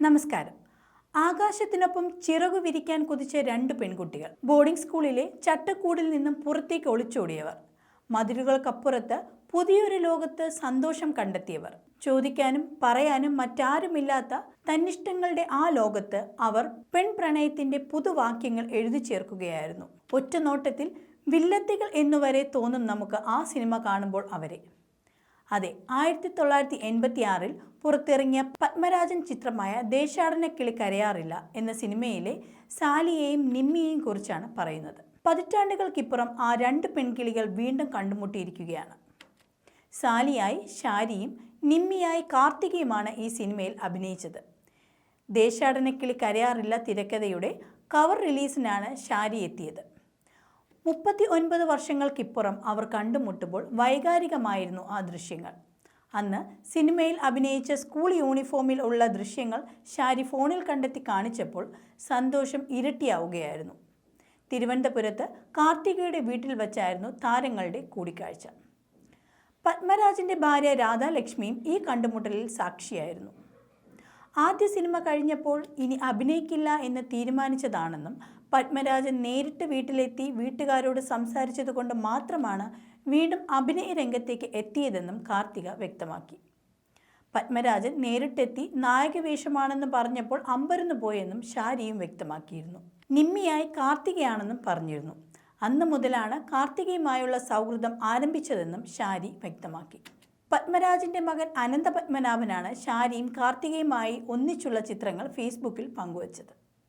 നമസ്കാരം. ആകാശത്തിനൊപ്പം ചിറകു വിരിക്കാൻ കുതിച്ച രണ്ട് പെൺകുട്ടികൾ. ബോർഡിംഗ് സ്കൂളിലെ ചട്ടക്കൂടിൽ നിന്നും പുറത്തേക്ക് ഒളിച്ചോടിയവർ. മതിലുകൾക്കപ്പുറത്ത് പുതിയൊരു ലോകത്ത് സന്തോഷം കണ്ടെത്തിയവർ. ചോദിക്കാനും പറയാനും മറ്റാരുമില്ലാത്ത തന്നിഷ്ടങ്ങളുടെ ആ ലോകത്ത് അവർ പെൺപ്രണയത്തിന്റെ പുതുവാക്യങ്ങൾ എഴുതി ചേർക്കുകയായിരുന്നു. ഒറ്റ നോട്ടത്തിൽ വില്ലത്തികൾ എന്നുവരെ തോന്നും നമുക്ക് ആ സിനിമ കാണുമ്പോൾ അവരെ. അതെ ആയിരത്തി തൊള്ളായിരത്തി എൺപത്തി ആറിൽ പുറത്തിറങ്ങിയ പത്മരാജൻ ചിത്രമായ ദേശാടന കിളി കരയാറില്ല എന്ന സിനിമയിലെ സാലിയെയും നിമ്മിയെയും കുറിച്ചാണ് പറയുന്നത്. പതിറ്റാണ്ടുകൾക്കിപ്പുറം ആ രണ്ട് പെൺകിളികൾ വീണ്ടും കണ്ടുമുട്ടിയിരിക്കുകയാണ്. സാലിയായി ഷാരിയും നിമ്മിയായി കാർത്തികയുമാണ് ഈ സിനിമയിൽ അഭിനയിച്ചത്. ദേശാടനക്കിളി കരയാറില്ല തിരക്കഥയുടെ കവർ റിലീസിനാണ് ഷാരി എത്തിയത്. മുപ്പത്തി ഒൻപത് വർഷങ്ങൾക്കിപ്പുറം അവർ കണ്ടുമുട്ടുമ്പോൾ വൈകാരികമായിരുന്നു ആ ദൃശ്യങ്ങൾ. അന്ന് സിനിമയിൽ അഭിനയിച്ച സ്കൂൾ യൂണിഫോമിൽ ഉള്ള ദൃശ്യങ്ങൾ ഷാരി ഫോണിൽ കണ്ടെത്തി കാണിച്ചപ്പോൾ സന്തോഷം ഇരട്ടിയാവുകയായിരുന്നു. തിരുവനന്തപുരത്ത് കാർത്തികയുടെ വീട്ടിൽ വച്ചായിരുന്നു താരങ്ങളുടെ കൂടിക്കാഴ്ച. പത്മരാജിന്റെ ഭാര്യ രാധാലക്ഷ്മിയും ഈ കണ്ടുമുട്ടലിൽ സാക്ഷിയായിരുന്നു. ആദ്യ സിനിമ കഴിഞ്ഞപ്പോൾ ഇനി അഭിനയിക്കില്ല എന്ന് തീരുമാനിച്ചതാണെന്നും പത്മരാജൻ നേരിട്ട് വീട്ടിലെത്തി വീട്ടുകാരോട് സംസാരിച്ചതുകൊണ്ട് മാത്രമാണ് വീണ്ടും അഭിനയ രംഗത്തേക്ക് എത്തിയതെന്നും കാർത്തിക വ്യക്തമാക്കി. പത്മരാജൻ നേരിട്ടെത്തി നായകവേഷമാണെന്ന് പറഞ്ഞപ്പോൾ അമ്പരന്നു പോയെന്നും ഷാരിയും വ്യക്തമാക്കിയിരുന്നു. നിമ്മിയായി കാർത്തികയാണെന്നും പറഞ്ഞിരുന്നു. അന്ന് മുതലാണ് കാർത്തികയുമായുള്ള സൗഹൃദം ആരംഭിച്ചതെന്നും ഷാരി വ്യക്തമാക്കി. പത്മരാജന്റെ മകൻ അനന്ത പത്മനാഭനാണ് ഷാരിയും കാർത്തികയുമായി ഒന്നിച്ചുള്ള ചിത്രങ്ങൾ ഫേസ്ബുക്കിൽ പങ്കുവച്ചത്.